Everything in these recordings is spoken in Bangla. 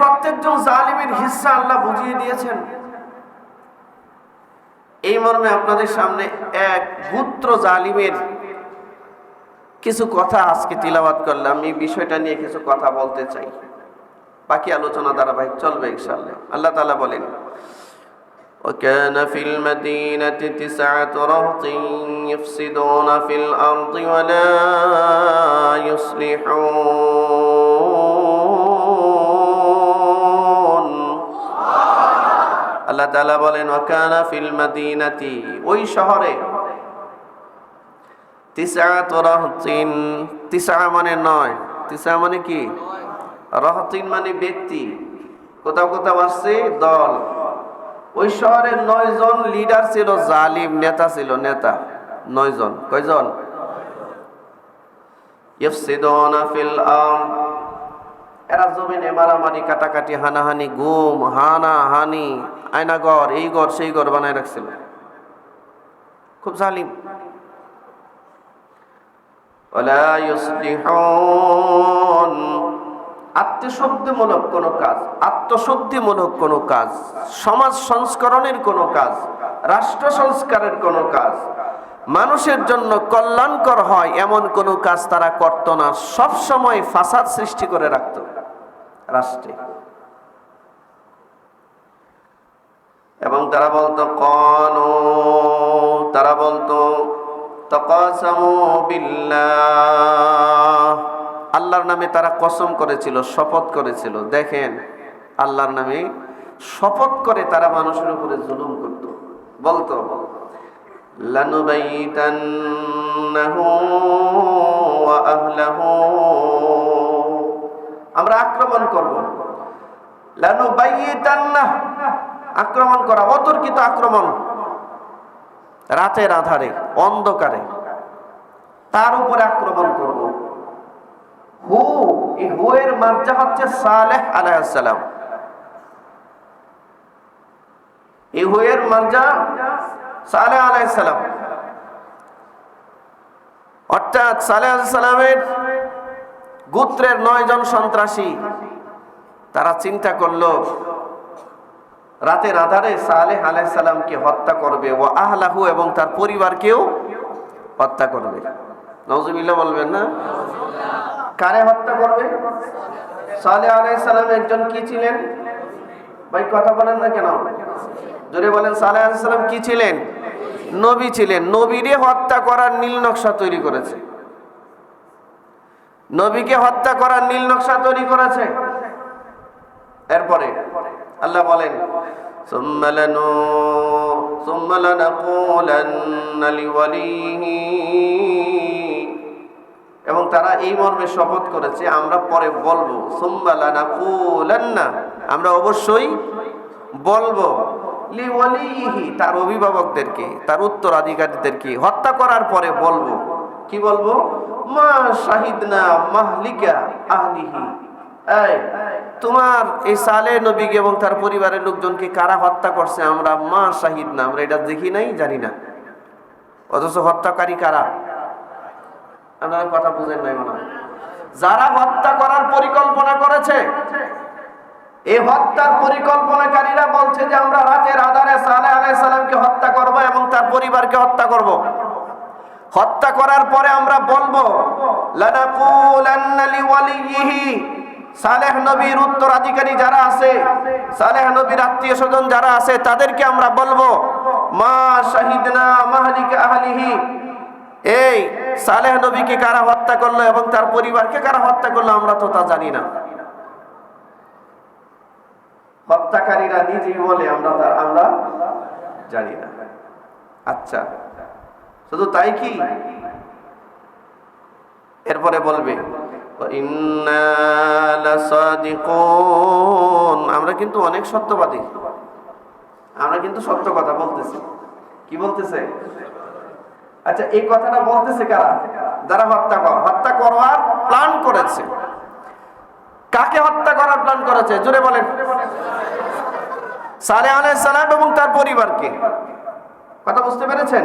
প্রত্যেকজন জালিমের হিস্সা আল্লাহ বুঝিয়ে দিয়েছেন এই মর্মে আপনাদের সামনে এক পুত্র জালিমের কিছু কথা আজকে তিলাবাত করলাম এই বিষয়টা নিয়ে কিছু কথা বলতে চাই বাকি আলোচনা ধারাবাহিক চলবে ইনশাল্লাহ আল্লাহ তাআলা বলেন وكان في المدينة تسعة رهط يفسدون في الأرض ولا يصلحون আল্লাহ তাআলা বলেন ওয়াকানা ফিল মাদিনাতি ওই শহরে তিসআত রাহতিন, তিসআ মানে নয়, তিসআ মানে কি? রাহতিন মানে ব্যক্তি। কোথাও কোথাও আসছে দল। ওই শহরের নয় জন লিডার ছিল, জালিম নেতা ছিল, নেতা। নয় জন। কয়জন? ইফসিদুনা ফিল আরদ এরা জমিনে মারামারি, কাটাকাটি, হানাহানি, গুম, হানা, হানি আয়না ঘর এই ঘর সেই ঘর বানায় রাখছিল। খুব জালিম। আত্মশুদ্ধিমূলক কোনো কাজ, আত্মশুদ্ধিমূলক কোনো কাজ, সমাজ সংস্করণের কোনো কাজ, রাষ্ট্র সংস্কারের কোনো কাজ, মানুষের জন্য কল্যাণকর হয় এমন কোনো কাজ তারা করত না, সবসময় ফাসাদ সৃষ্টি করে রাখত। রাষ্ট্রে। এবং তারা বলতো, কন। তারা বলতো আল্লাহর নামে তারা কসম করেছিল, শপথ করেছিল। দেখেন, আল্লাহর নামে শপথ করে তারা মানুষের উপরে জুলুম করত। বলতো, লানুবাইতান্নাহু ওয়া আহলাহু আমরা আক্রমণ করব। আক্রমণ করা, অতর্কিত আক্রমণ। রাতের আধারে, অন্ধকারে। তার উপরে আক্রমণ করব। হু, এই হু এর মার্জা হচ্ছে সালেহ আলাইসালাম এই হু এর মার্জা সালেহ আলাইসালাম অর্থাৎ সালেহ আলাইসালামের গোত্রের নয় জন সন্ত্রাসী। তারা চিন্তা করল, রাতের আধারে সালেহ আলাইসালামকে হত্যা করবে ও আহলাহু এবং তার পরিবারকেও হত্যা করবে। নজুবিল্লাহ বলবেন না? কারে হত্যা করবে? সালেহ আলাইসালাম একজন কি ছিলেন? ভাই, কথা বলেন না কেন? জোরে বলেন, সালেহ আলাইসালাম কি ছিলেন? নবী ছিলেন। নবীরে হত্যা করার নীল নকশা তৈরি করেছে। নবীকে হত্যা করার নীল নকশা তৈরি করেছে। এরপরে আল্লাহ বলেন এবং তারা এই মর্মে শপথ করেছে, আমরা পরে বলব আমরা অবশ্যই বলব তার অভিভাবকদেরকে, তার উত্তরাধিকারীদেরকে, হত্যা করার পরে বলব। কি বলব? মা শাহিদনা মাহলিকা আহলিহি। এই, তোমার এই সালে নবীকে এবং তার পরিবারের লোকজনকে কারা হত্যা করছে? আমরা মা শাহিদ না আমরা এটা দেখি নাই, জানি না। অথচ হত্যাকারী কারা? কথা বুঝেন নাই মনে যারা হত্যা করার পরিকল্পনা করেছে এই হত্যার পরিকল্পনাকারীরা বলছে যে আমরা রাতের আধারে সালে আলাইসালামকে হত্যা করব এবং তার পরিবারকে হত্যা করব। হত্যা করার পরে আমরা বলব সালেহ নবীর উত্তরাধিকারী যারা আছে, সালেহ নবীর আত্মীয় স্বজন যারা আছে, তাদেরকে আমরা বলব, মা শাহিদনা মাহলিকা আহলিহি, এই সালেহ নবীকে কারা হত্যা করল এবং তার পরিবারকে কারা হত্যা করল আমরা তো তা জানি না। হত্যাকারীরা নিজেই বলে, আমরা তার, আমরা জানি না। আচ্ছা শুধু তাই কি? এরপরে বলবে আমরা কিন্তু অনেক সত্যবাদী। আমরা কিন্তু সত্য কথা বলতেছি। কি বলতেছে? আচ্ছা এই কথাটা বলতেছে কারা? যারা হত্যা কর, হত্যা করবার প্ল্যান করেছে। কাকে হত্যা করার প্ল্যান করেছে? জোরে বলেন। সালে আলাইসালাম এবং তার পরিবারকে। কথা বুঝতে পেরেছেন?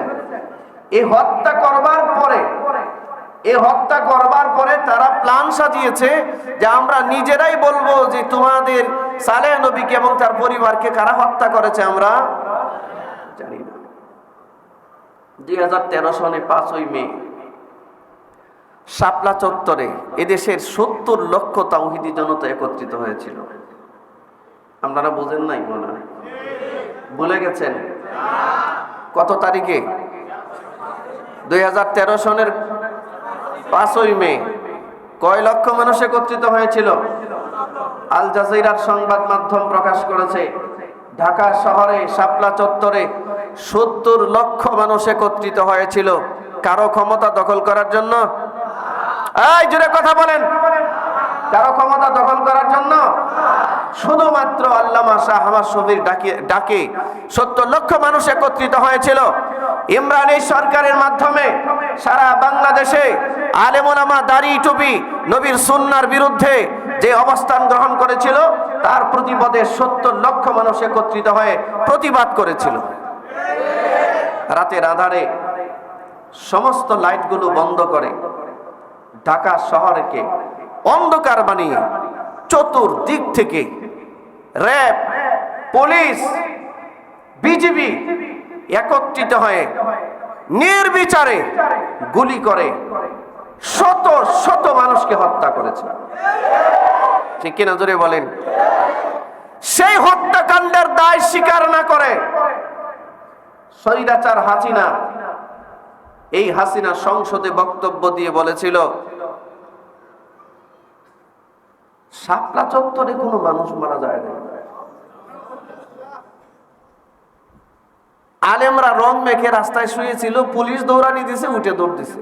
এই হত্যা করবার পরে এই হত্যা করবার পরে তারা প্ল্যান সাজিয়েছে যে আমরা নিজেরাই বলব যে তোমাদের সালেহ নবীকে এবং তার পরিবারকে কারা হত্যা করেছে আমরা জানি না। দুই হাজার তেরো সনে পাঁচই মে, শাপলা চত্বরে এদেশের সত্তর লক্ষ তাওহিদি জনতা একত্রিত হয়েছিল। আপনারা বোঝেন নাই মনে ভুলে গেছেন? কত তারিখে? তেরো সনের পাঁচই মে কয় লক্ষ মানুষ একত্রিত হয়েছিল? আল জাজিরার সংবাদ মাধ্যম প্রকাশ করেছে, ঢাকা শহরে শাপলা চত্বরে সত্তর লক্ষ মানুষ একত্রিত হয়েছিল। কারও ক্ষমতা দখল করার জন্য? এই জোরে কথা বলেন। কারও ক্ষমতা দখল করার জন্য? শুধুমাত্র আল্লামা শাহ আমার শফির ডাকে ডাকে সত্তর লক্ষ মানুষ একত্রিত হয়েছিল। ইমরান এই সরকারের মাধ্যমে সারা বাংলাদেশে আলেমোলামা দাড়ি টুপি নবীর সুন্নার বিরুদ্ধে যে অবস্থান গ্রহণ করেছিল, তার প্রতিবাদে সত্তর লক্ষ মানুষ একত্রিত হয়ে প্রতিবাদ করেছিল। রাতের আধারে সমস্ত লাইটগুলো বন্ধ করে ঢাকা শহরকে অন্ধকার বানিয়ে চতুর্দিক থেকে র্যাব, পুলিশ, বিজিবি একত্রিত হয়ে নির্বিচারে গুলি করে শত শত মানুষকে হত্যা করেছে। ঠিক কিনা জোরে বলেন? সেই হত্যাকাণ্ডের দায় স্বীকার না করে সৈরাচার হাসিনা এই হাসিনা সংসদে বক্তব্য দিয়ে বলেছিল শাপলা চত্বরে কোনো মানুষ মারা যায় না আলেমরা রং মেখে রাস্তায় শুয়েছিল, পুলিশ দৌড়ানি দিছে, উঠে দৌড় দিছে।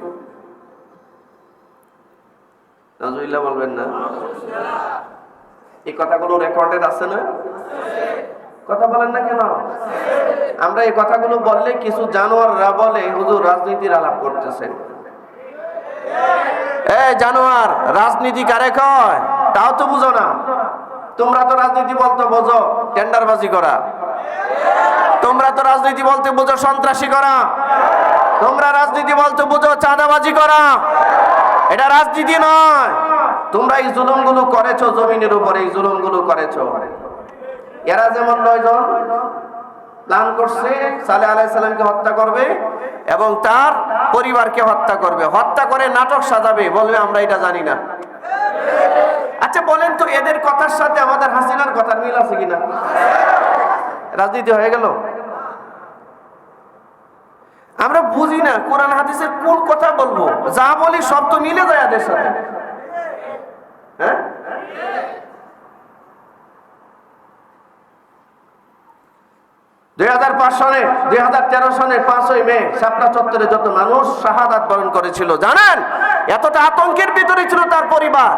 বলবেন না? এই কথাগুলো রেকর্ডেড আছে না? কথা বলেন না কেন? আমরা এই কথাগুলো বললে কিছু জানোয়াররা বলে, হুজুর, রাজনীতির আলাপ করতেছেন। এ জানোয়ার, রাজনীতি কারে কয়? তাও তো বুঝো না। তোমরা তো রাজনীতি বলতে, বোঝো, টেন্ডারবাজি করা। তোমরা তো রাজনীতি বলতে বুঝো সন্ত্রাসী করা। তোমরা রাজনীতি বলতে বুঝো চাঁদাবাজি করা। এটা রাজনীতি নয়। তোমরা এই জুলুমগুলো করেছ, জমিনের উপরে এই জুলুমগুলো করেছ। এরা যেমন নয়জন প্ল্যান করছে, সালে আলাইসাল্লামকে হত্যা করবে এবং তার পরিবারকে হত্যা করবে। হত্যা করে নাটক সাজাবে, বলবে আমরা এটা জানি না। আচ্ছা বলেন তো এদের কথার সাথে আমাদের হাসিনার কথার মিল আছে কিনা? রাজনীতি হয়ে গেল? আমরা বুঝি না কোরআন হাদিসের কোন কথা বলব? যা বলি সব তো মিলে যায় এদের সাথে। হ্যাঁ? পাঁচ মে চত্বরে যত মানুষ শাহাদাত বরণ করেছিল, জানেন? এতটা আতঙ্কের ভিতরে ছিল তার পরিবার।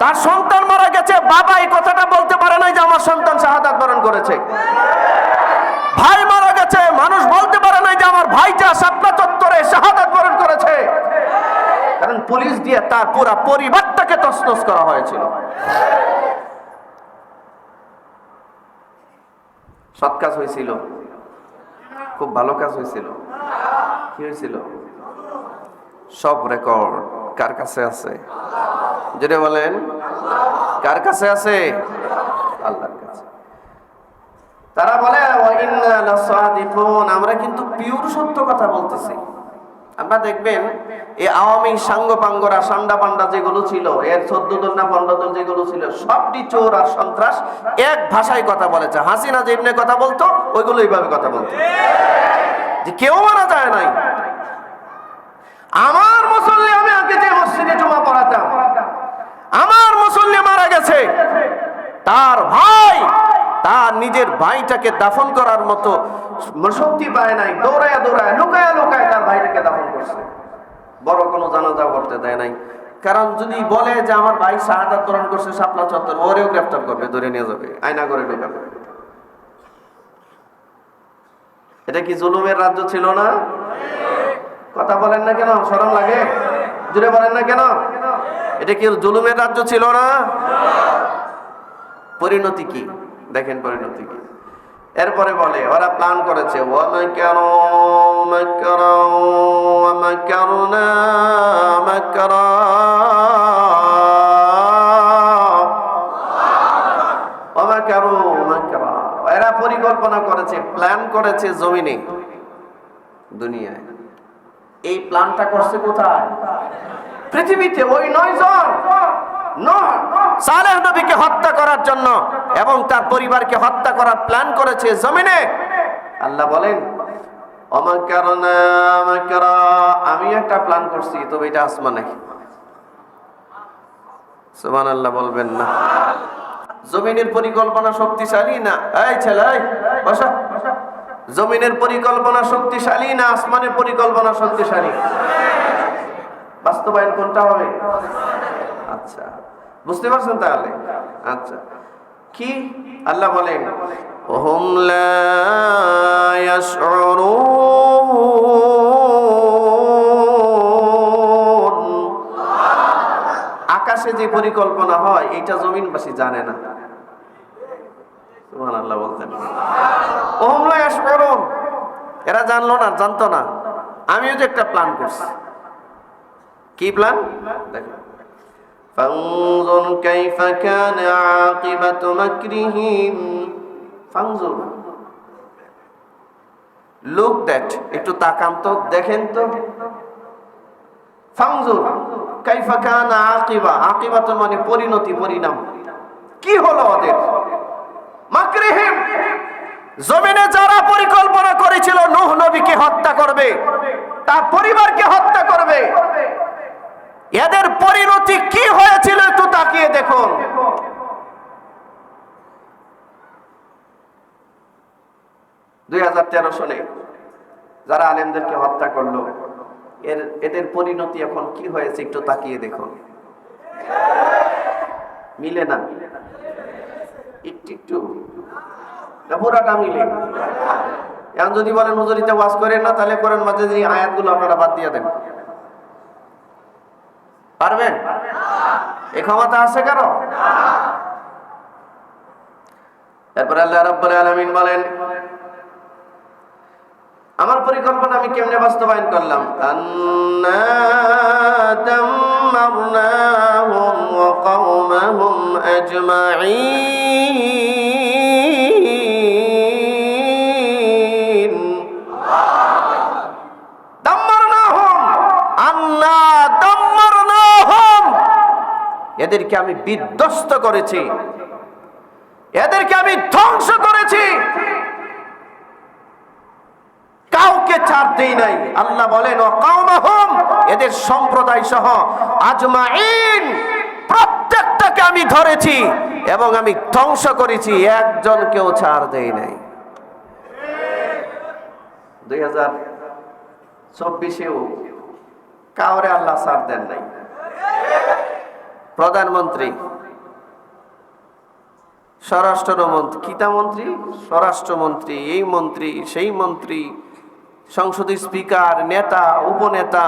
তার সন্তান মারা গেছে, বাবা এই কথাটা বলতে পারে নাই যে আমার সন্তান শাহাদাত বরণ করেছে। ভাই মারা মানুষ বলতে পারে নাই যে আমার ভাইটা শাপলা চত্বরে শাহাদাত বরণ করেছে। কারণ পুলিশ দিয়ে তার পুরা পরিবারটাকে তসনস করা হয়েছিল। সৎ কাজ হয়েছিল। খুব ভালো কাজ হয়েছিল। কি হয়েছিল? সব রেকর্ড কার কাছে আছে? যেটা বলেন। কার কাছে আছে? আল্লাহর কাছে। তারা বলে আমরা কিন্তু পিওর সত্য কথা বলতেছি। আমরা দেখবেন, এই আওয়ামী সাঙ্গ পাঙ্গরা সান্ডা পান্ডা যেগুলো ছিল, এর চোদ্দ জন না পনেরো জন যেগুলো ছিল, সবটি চোর আর সন্ত্রাস এক ভাষায় কথা বলেছে। হাসিনা যেমনি কথা বলতো, ওইগুলো এইভাবে কথা বলতো। যে কেউ মারা যায় নাই। আমার মুসল্লি আমি আগে যে মসজিদে জমা পড়াতাম, আমার মুসল্লি মারা গেছে। তার ভাই তার নিজের ভাইটাকে দাফন করার মতো শক্তি পায় নাই, দৌড়ায় দৌড়ায়, লুকায় লুকায় তার ভাইটাকে দাফন করছে। বড় কোনো জানাজা করতে দেয় নাই। কারণ যদি বলে যে আমার ভাই শাহাদাত বরণ করছে, শাপলা চত্বর, ওরেও গ্রেফতার করবে, ধরে নিয়ে যাবে, আয়না করে ঢোকাবে। এটা কি জুলুমের রাজ্য ছিল না? কথা বলেন না কেন? শরম লাগে? জুড়ে বলেন না কেন? এটা কি জুলুমের রাজ্য ছিল না? পরিণতি কি? দেখেন পরিণতি কি। এরপরে বলে, ওরা প্ল্যান করেছে এরা পরিকল্পনা করেছে প্ল্যান করেছে জমিনে, দুনিয়ায়। এই প্ল্যানটা করছে কোথায়? পৃথিবীতে ওই নয় জন সালেহ নবীকে হত্যা করার জন্য এবং তার পরিবারকে হত্যা করার প্ল্যান করেছে জমিনে। আল্লাহ বলেন আমি একটা প্ল্যান করছি, তবে এটা আসমানে। সুবহানাল্লাহ বলবেন না। জমিনের পরিকল্পনা শক্তিশালী না? এই ছেলে বসো। জমিনের পরিকল্পনা শক্তিশালী না আসমানের পরিকল্পনা শক্তিশালী? বাস্তবায়ন কোনটা হবে? আচ্ছা। বুঝতে পারছেন তাহলে? আচ্ছা। কি আল্লাহ বলেন? আকাশে যে পরিকল্পনা হয় এটা জমিনবাসী জানে না। তোমার আল্লাহ বলতেন। ওহম লা ইয়াশউরুন। এরা জানলো না, জানতো না। আমিও যে একটা প্ল্যান করছি। কি প্ল্যান দেখো। فانظر كيف كان عاقبة مكرهم فانظر লুক দ্যাট একটু তাকান তো দেখেন তো ফাংজুর কাইফা কান আকিবা আকিবা তো মানে পরিণতি পরিণাম কি হলো ওদের মাকরিহিম জমিনে যারা পরিকল্পনা করেছিল নূহ নবীকে হত্যা করবে তার পরিবারকে হত্যা করবে এদের পরিণতি কি হয়েছিল একটু তাকিয়ে দেখুন। দুই হাজার তেরো সনে যারা আলেমদেরকে হত্যা করল, এর, এদের পরিণতি এখন কি হয়েছে একটু তাকিয়ে দেখুন। মিলে না? একটু একটু। পুরাটা মিলে। এখন যদি বলেন হুজুরিতে ওয়াজ করেন না, তাহলে করেন মাঝে যে আয়াতগুলো আপনারা বাদ দিয়ে দেন। পারবেন? এ ক্ষমতা আছে কারও? এরপর আল্লাহ রাব্বুল আলামিন বলেন, আমার পরিকল্পনা আমি কেমনে বাস্তবায়ন করলাম? আন্না এদেরকে আমি বিধ্বস্ত করেছি। এদেরকে আমি ধ্বংস করেছি। কাউকে ছাড় দেই নাই। আল্লাহ বলেন এদের সম্প্রদায় সহ আজমাইন প্রত্যেকটাকে আমি ধরেছি এবং আমি ধ্বংস করেছি, একজনকেও ছাড় দেই নাই। দুই হাজার চব্বিশেও কাউরে আল্লাহ ছাড় দেন নাই। প্রধানমন্ত্রী, স্বরাষ্ট্রমন্ত্রী কিতা মন্ত্রী স্বরাষ্ট্রমন্ত্রী, এই মন্ত্রী, সেই মন্ত্রী, সংসদের স্পিকার, নেতা, উপনেতা,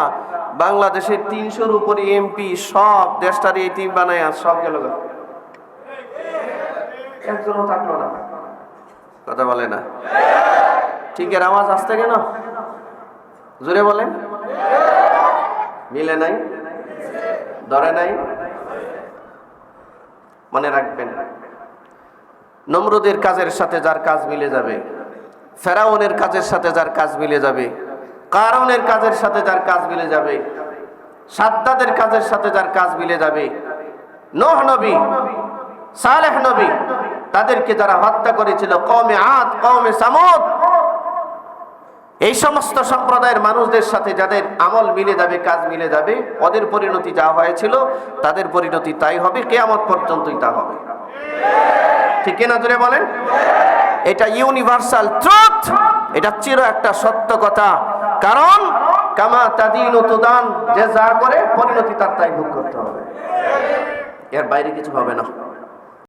বাংলাদেশের তিনশোর উপরে এমপি, সব দেশটার এই টিম বানায় সব গেল একজনও থাকল না। কথা বলে না। ঠিক ঠিকের আওয়াজ আসতে কেন? জোরে বলেন। মিলে নাই? ধরে নাই? মনে রাখবেন। নমরুদের কাজের সাথে যার কাজ মিলে যাবে, ফেরাউনের কাজের সাথে যার কাজ মিলে যাবে কারণের কাজের সাথে যার কাজ মিলে যাবে, সাদ্দাদের কাজের সাথে যার কাজ মিলে যাবে, নোহ নবী, সালেহ নবী, তাদেরকে যারা হত্যা করেছিল কমে আত কমে সামদ এই সমস্ত সম্প্রদায়ের মানুষদের সাথে যাদের আমল মিলে যাবে, কাজ মিলে যাবে, ওদের পরিণতি যা হয়েছিল, তাদের পরিণতি তাই হবে, কেয়ামত পর্যন্তই তা হবে। ঠিক না জুড়ে বলেন? এটা ইউনিভার্সাল ট্রুথ এটা চির একটা সত্য কথা। কারণ, কামা তাদিন তুদান, যে যা করে, পরিণতি তার তাই ভোগ করতে হবে। এর বাইরে কিছু হবে না।